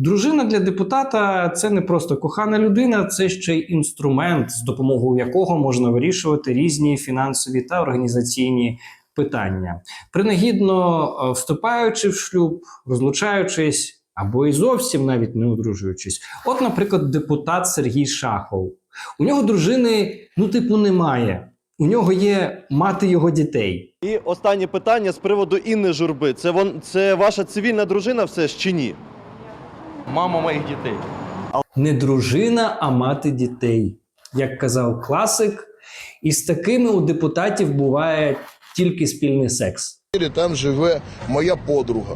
Дружина для депутата це не просто кохана людина, це ще й інструмент, з допомогою якого можна вирішувати різні фінансові та організаційні питання. Принагідно е, вступаючи в шлюб, розлучаючись або і зовсім навіть не одружуючись. От, наприклад, депутат Сергій Шахов. У нього дружини, ну, типу, немає. У нього є мати його дітей. І останнє питання з приводу Інни Журби. Це вон це ваша цивільна дружина все ж чи ні? Мама моїх дітей. Не дружина, а мати дітей. Як казав класик, і з такими у депутатів буває тільки спільний секс. там живе моя подруга.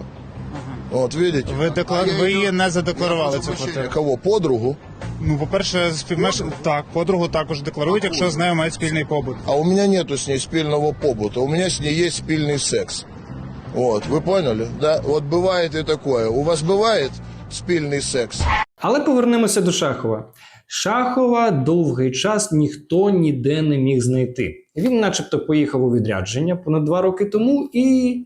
От, видите? Ви деклар... А я ви її- її не задекларували Я цю прошу прощения, квартиру. Кого? Подругу? Ну, по-перше, співмеш... так, подругу також декларують, якщо з нею мають спільний побут. А у меня нету с ней спільного побута. У меня с ней есть спільний секс. Вот, вы поняли? Да? Вот бывает и такое. У вас бывает Спільний секс? Але повернемося до Шахова. Шахова довгий час ніхто ніде не міг знайти. Він, начебто, поїхав у відрядження понад два роки тому і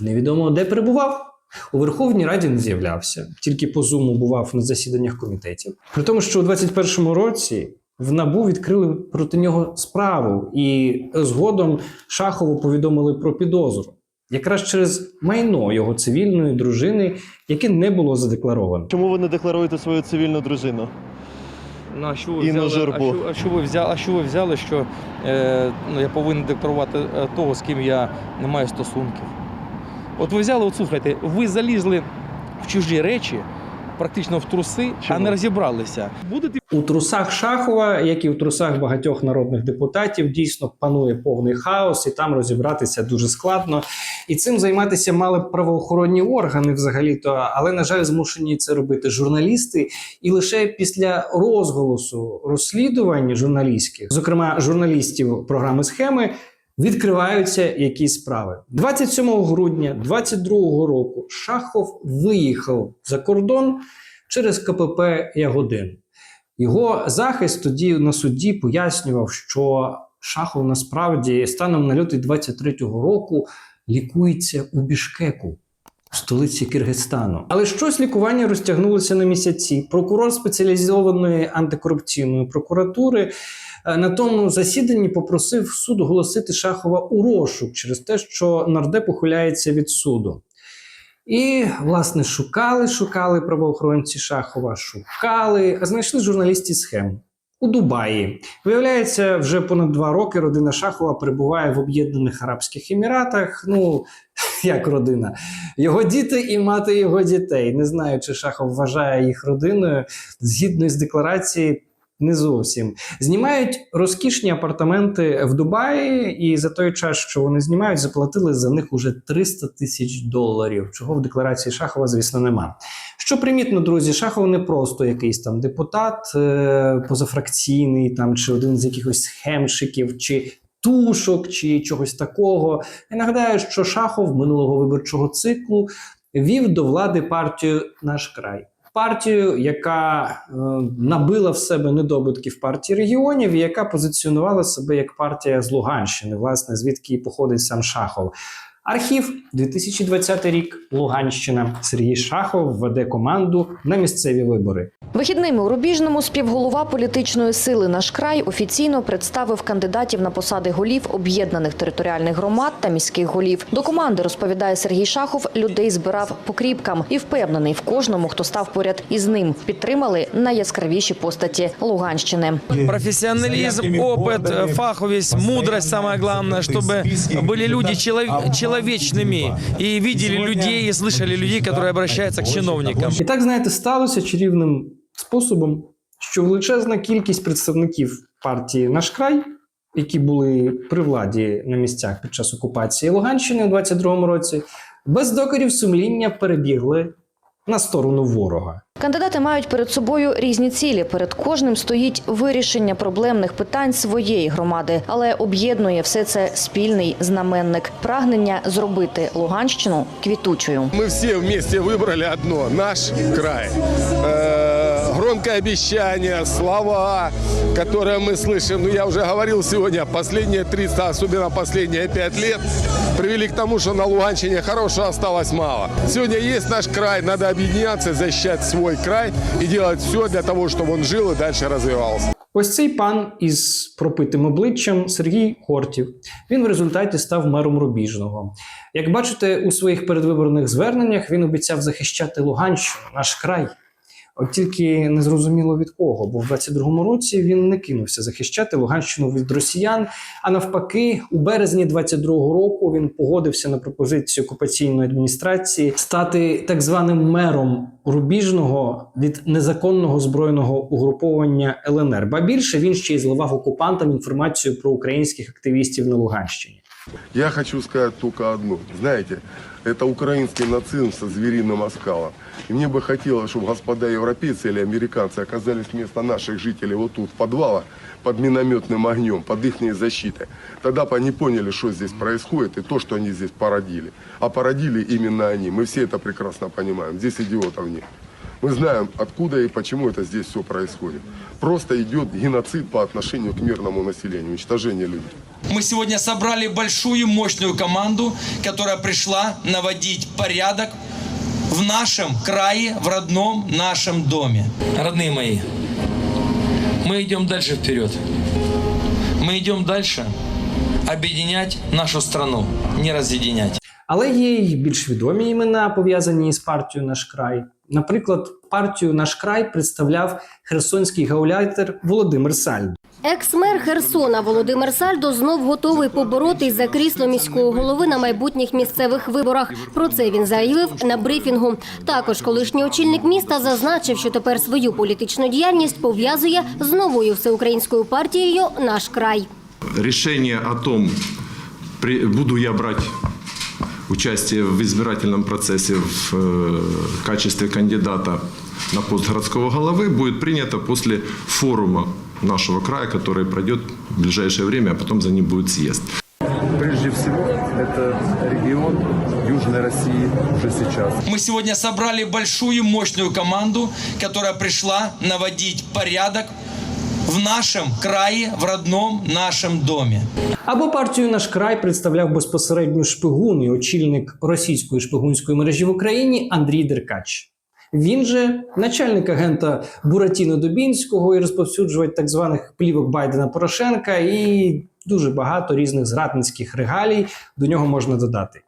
невідомо де перебував. У Верховній Раді не з'являвся, тільки по зуму бував на засіданнях комітетів. При тому, що у 21-му році в НАБУ відкрили проти нього справу, і згодом Шахову повідомили про підозру. Якраз через майно його цивільної дружини, яке не було задекларовано. Чому ви не декларуєте свою цивільну дружину? Ну, а що ви взяли, Журбу. а що, а що ви взяли, а що ви взяли, що е, ну, я повинен декларувати е, того, з ким я не маю стосунків? От ви взяли, от слухайте, ви залізли в чужі речі, практично в труси, а не розібралися. Будете У трусах Шахова, як і в трусах багатьох народних депутатів, дійсно панує повний хаос, і там розібратися дуже складно. І цим займатися мали б правоохоронні органи взагалі-то, але на жаль, змушені це робити журналісти. І лише після розголосу розслідувань журналістських, зокрема журналістів програми схеми. Відкриваються якісь справи 27 грудня 22 року. Шахов виїхав за кордон через КПП Ягодин. Його захист тоді на суді пояснював, що Шахов насправді станом на лютий 23-го року лікується у Бішкеку, столиці Киргизстану. Але щось лікування розтягнулося на місяці. Прокурор спеціалізованої антикорупційної прокуратури е, на тому засіданні попросив суд оголосити Шахова у розшук через те, що нардеп ухиляється від суду. І, власне, шукали, шукали правоохоронці Шахова, шукали, а знайшли журналістів схем у Дубаї. Виявляється, вже понад два роки родина Шахова перебуває в Об'єднаних Арабських Еміратах. Ну, як родина, його діти і мати його дітей. Не знаю, чи Шахов вважає їх родиною згідно з декларації. Не зовсім знімають розкішні апартаменти в Дубаї, і за той час, що вони знімають, заплатили за них уже 300 тисяч доларів. Чого в декларації Шахова, звісно, нема. Що примітно, друзі, Шахов не просто якийсь там депутат е- позафракційний, там чи один з якихось схемщиків, чи тушок, чи чогось такого. Я нагадаю, що Шахов минулого виборчого циклу вів до влади партію Наш край. Партію, яка е, набила в себе недобитків партії регіонів, і яка позиціонувала себе як партія з Луганщини, власне, звідки і походить сам Шахов. Архів 2020 рік, Луганщина. Сергій Шахов веде команду на місцеві вибори. Вихідними у Рубіжному співголова політичної сили «Наш край» офіційно представив кандидатів на посади голів об'єднаних територіальних громад та міських голів. До команди, розповідає Сергій Шахов, людей збирав по кріпкам і впевнений в кожному, хто став поряд із ним. Підтримали найяскравіші постаті Луганщини. Профессионализм, опыт, э, фаховость, мудрость самое главное, чтобы были люди челов- человечными и видели людей и слышали людей, которые обращаются к чиновникам. І так, знаєте, сталося чарівним способом, що величезна кількість представників партії Наш край, які були при владі на місцях під час окупації Луганщини у 22-му році, без докорів сумління перебігли на сторону ворога. Кандидати мають перед собою різні цілі. Перед кожним стоїть вирішення проблемних питань своєї громади, але об'єднує все це спільний знаменник прагнення зробити Луганщину квітучою. Мы все вместе выбрали одно – наш край. Э, Громкое обещание, слова, которые мы слышим. Ну, я уже говорил сегодня, последние 300, особенно последние 5 лет, привели к тому, что на Луганщине хорошего осталось мало. Сегодня есть наш край, надо объединяться, защищать свой край и делать все для того, чтобы он жил и дальше развивался. Ось цей пан із пропитим обличчям Сергій Хортів. Він в результаті став мером Рубіжного. Як бачите, у своїх передвиборних зверненнях він обіцяв захищати Луганщину, наш край. От тільки не зрозуміло від кого, бо в 22-му році він не кинувся захищати Луганщину від росіян. А навпаки, у березні 22-го року він погодився на пропозицію окупаційної адміністрації стати так званим мером Рубіжного від незаконного збройного угруповання ЛНР. Ба більше він ще й зливав окупантам інформацію про українських активістів на Луганщині. Я хочу сказать только одно. Знаете, это украинский нацизм со звериным оскалом. И мне бы хотелось, чтобы господа европейцы или американцы оказались вместо наших жителей вот тут, в подвалах, под минометным огнем, под их защитой. Тогда бы они поняли, что здесь происходит и то, что они здесь породили. А породили именно они. Мы все это прекрасно понимаем. Здесь идиотов нет. Мы знаем, откуда и почему это здесь все происходит. Просто идет геноцид по отношению к мирному населению, уничтожение людей. Мы сегодня собрали большую мощную команду, которая пришла наводить порядок в нашем крае, в родном нашем доме. Родные мои, мы идем дальше вперед. Мы идем дальше объединять нашу страну, не разъединять. Але є й більш відомі імена, пов'язані з партією Наш край. Наприклад, партію Наш край представляв херсонський гауляйтер Володимир Сальдо. Екс-мер Херсона Володимир Сальдо знов готовий поборотись за крісло міського голови на майбутніх місцевих виборах. Про це він заявив на брифінгу. Також колишній очільник міста зазначив, що тепер свою політичну діяльність пов'язує з новою всеукраїнською партією Наш край. решение о том, буду я брать участие в избирательном процессе в э, качестве кандидата на пост городского головы, будет принято после форума нашего края, который пройдет в ближайшее время, а потом за ним будет съезд. Прежде всего, это регион Южной России уже сейчас. Мы сегодня собрали большую мощную команду, которая пришла наводить порядок в нашем краї, в родном нашем домі. Або партію Наш край представляв безпосередньо шпигун і очільник російської шпигунської мережі в Україні Андрій Деркач. Він же начальник агента Буратіно Дубінського і розповсюджувач так званих плівок Байдена Порошенка, і дуже багато різних зрадницьких регалій до нього можна додати.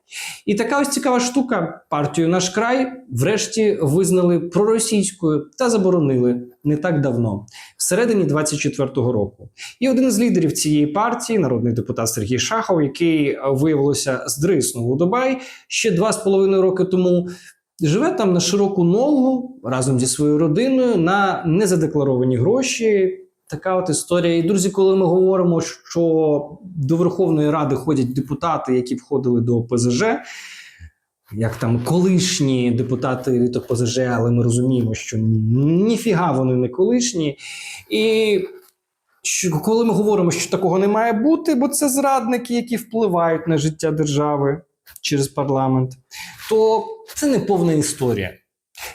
І така ось цікава штука. Партію Наш край врешті визнали проросійською та заборонили не так давно, всередині 24-го року. І один з лідерів цієї партії, народний депутат Сергій Шахов, який виявилося здриснув у Дубай ще два з половиною роки тому. Живе там на широку ногу разом зі своєю родиною на незадекларовані гроші. Така от історія. І друзі, коли ми говоримо, що до Верховної Ради ходять депутати, які входили до ОПЗЖ, як там колишні депутати від ОПЗЖ, але ми розуміємо, що ніфіга вони не колишні. І коли ми говоримо, що такого не має бути, бо це зрадники, які впливають на життя держави через парламент, то це не повна історія.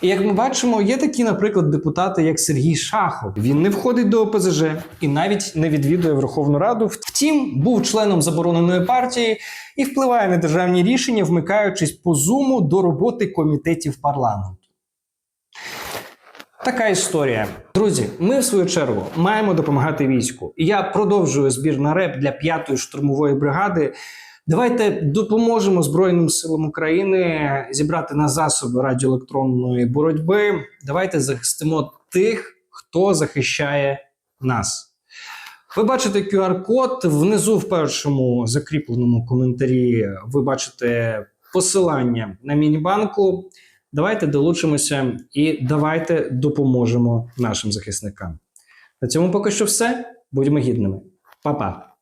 І як ми бачимо, є такі, наприклад, депутати, як Сергій Шахов. Він не входить до ОПЗЖ і навіть не відвідує Верховну Раду. Втім, був членом забороненої партії і впливає на державні рішення, вмикаючись по зуму до роботи комітетів парламенту. Така історія. Друзі, ми в свою чергу маємо допомагати війську. І я продовжую збір на реп для п'ятої штурмової бригади. Давайте допоможемо Збройним силам України зібрати на засоби радіоелектронної боротьби. Давайте захистимо тих, хто захищає нас. Ви бачите QR-код внизу в першому закріпленому коментарі. Ви бачите посилання на міні-банку. Давайте долучимося і давайте допоможемо нашим захисникам. На цьому поки що все. Будьмо гідними. Па-па!